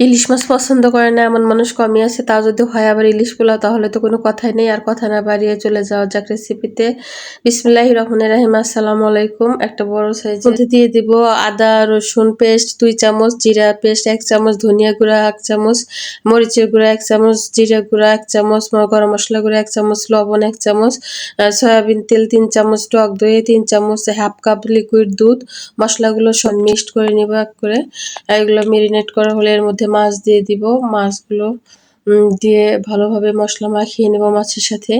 ইলিশ মাছ পছন্দ করে না, এমন মানুষ কমই আছে, তাও যদি হয় আবার ইলিশ পোলাও, তাহলে তো কোনো কথাই নেই, আর কথা না বাড়িয়ে চলে যাওয়া যাক রেসিপিতে বিসমিল্লাহ রহমানের রাহিম, আসসালামু আলাইকুম। একটা বড় সাইজ মধ্যে দিয়ে দিব আদা, রসুন পেস্ট দুই চামচ জিরা পেস্ট এক চামচ ধনিয়া গুঁড়া, এক চামচ মরিচের গুঁড়া, এক চামচ জিরা গুঁড়া, এক চামচ গরম মশলা গুঁড়া, এক চামচ লবণ, এক চামচ সয়াবিন তেল, তিন চামচ টক দই, তিন চামচ হাফ কাপ লিকুইড দুধ। মশলাগুলো সব মিক্সড করে নিব এক করে। এগুলো মেরিনেট করা হলে এর মধ্যে মাছ দিয়ে দিব, মাছগুলো দিয়ে ভালোভাবে মশলা মাখিয়ে নেব মাছের সাথে।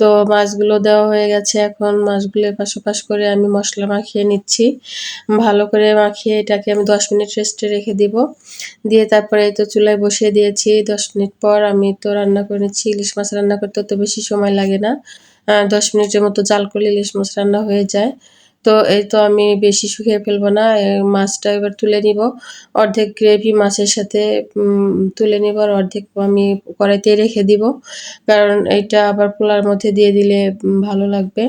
তো মাছগুলো দেওয়া হয়ে গেছে, এখন মাছগুলো পাশাপাশ করে আমি মশলা মাখিয়ে নিচ্ছি। ভালো করে মাখিয়ে এটাকে আমি দশ মিনিট রেস্টে রেখে দিব। দিয়ে তারপরে তো চুলায় বসিয়ে দিয়েছি, দশ মিনিট পর আমি তো রান্না করে নিচ্ছি, ইলিশ মাছ রান্না করতে তো বেশি সময় লাগে না। দশ মিনিটের মতো জাল করলে ইলিশ মাছ রান্না হয়ে যায়। তো এই তো আমি বেশি শুকিয়ে ফেলব না মাছটা এবার তুলে নিব। অর্ধেক গ্রেভি মাছের সাথে তুলে নিব আর অর্ধেক আমি কড়াইতে রেখে দিব। কারণ এইটা আবার পোলার মধ্যে দিয়ে দিলে ভালো লাগবে।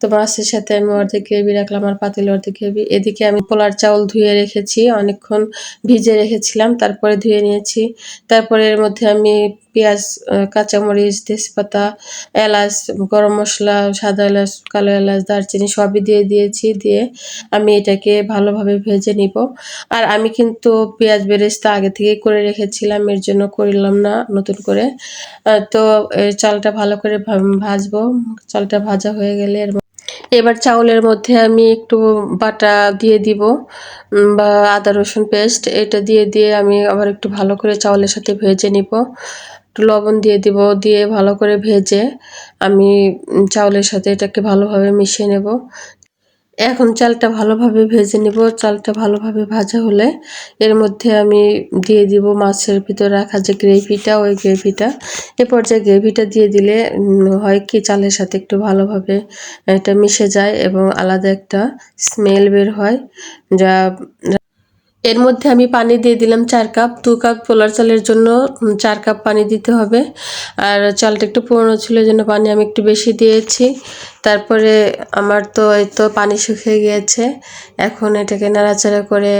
তো মাছের সাথে আমি অর্ধেক গ্রেভি রাখলাম আর পাতিলে অর্ধেক গ্রেভি এদিকে আমি পোলার চাউল ধুয়ে রেখেছি, অনেকক্ষণ ভিজে রেখেছিলাম, তারপরে ধুয়ে নিয়েছি। তারপরে এর মধ্যে আমি পেঁয়াজ কাঁচামরিচ, তেজপাতা, এলাচ, গরম মশলা, সাদা এলাচ, কালো এলাচ, দারচিনি সবই দিয়ে দিয়েছি, দিয়ে আমি এটাকে ভালোভাবে ভেজে নিব। আর আমি কিন্তু পেঁয়াজ বেরেস্তা আগে থেকেই করে রেখেছিলাম, এর জন্য করলাম না নতুন করে। তো চালটা ভালো করে ভাজবো, চালটা ভাজা হয়ে গেলে এর এবার চাউলের মধ্যে আমি একটু বাটা দিয়ে দিব বা আদা রসুন পেস্ট, এটা দিয়ে দিয়ে আমি আবার একটু ভালো করে চাউলের সাথে ভেজে নিব। একটু লবণ দিয়ে দিব, দিয়ে ভালো করে ভেজে আমি চাউলের সাথে এটাকে ভালোভাবে মিশিয়ে নেব। এখন চালটা ভালোভাবে ভেজে নেব, চালটা ভালোভাবে ভাজা হলে এর মধ্যে আমি দিয়ে দিব মাছের ভিতরে রাখা যে গ্রেভিটা, ওই গ্রেভিটা। এ পর্যায়ে গ্রেভিটা দিয়ে দিলে হয় কি চালের সাথে একটু ভালোভাবে এটা মিশে যায় এবং আলাদা একটা স্মেল বের হয়, যা এর মধ্যে আমি পানি দিয়ে দিলাম চার কাপ, দু কাপ পোলার চালের জন্য চার কাপ পানি দিতে হবে। আর চালটা একটু পুরনো ছিল জন্য পানি আমি একটু বেশি দিয়েছি। তারপরে আমার তো এই তো পানি শুকিয়ে গিয়েছে। এখন এটাকে নাড়াচাড়া করে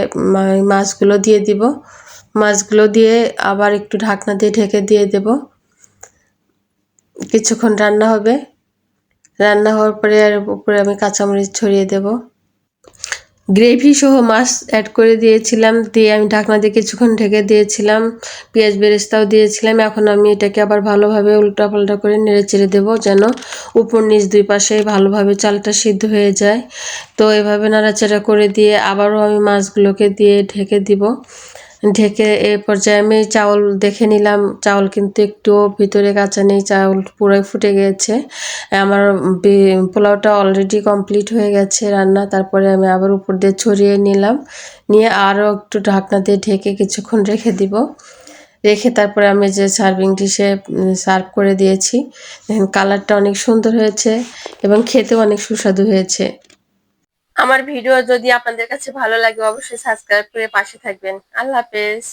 মাছগুলো দিয়ে দিব। মাছগুলো দিয়ে আবার একটু ঢাকনা দিয়ে ঢেকে দিয়ে দেব। কিছুক্ষণ রান্না হবে। রান্না হওয়ার পরে আর উপরে আমি কাঁচামরিচ ছড়িয়ে দেবো। গ্রেভি সহ মাছ অ্যাড করে দিয়েছিলাম, দিয়ে আমি ঢাকনা দিয়ে কিছুক্ষণ ঢেকে দিয়েছিলাম, পেঁয়াজ বেরেস্তাও দিয়েছিলাম। এখন আমি এটাকে আবার ভালোভাবে উল্টা পাল্টা করে নেড়ে চেড়ে দেবো যেন উপর নিচ দুই পাশে ভালোভাবে চালটা সিদ্ধ হয়ে যায়। তো এভাবে নাড়াচাড়া করে দিয়ে আবারও আমি মাছগুলোকে দিয়ে ঢেকে দিব। ঢেকে এ পর্যায়ে আমি চাউল দেখে নিলাম। চাউল কিন্তু একটুও ভিতরে কাঁচা নেই, চাউল পুরোই ফুটে গেছে। আমার পোলাওটা অলরেডি কমপ্লিট হয়ে গেছে রান্না। তারপরে আমি আবার উপর দিয়ে ছড়িয়ে নিলাম। নিয়ে আরও একটু ঢাকনা দিয়ে ঢেকে কিছুক্ষণ রেখে দিব। রেখে তারপরে আমি যে সার্ভিং ডিশে সার্ভ করে দিয়েছি। কালারটা অনেক সুন্দর হয়েছে এবং খেতেও অনেক সুস্বাদু হয়েছে। আমার ভিডিও যদি আপনাদের কাছে ভালো লাগে অবশ্যই সাবস্ক্রাইব করে পাশে থাকবেন। আল্লাহ হাফেজ।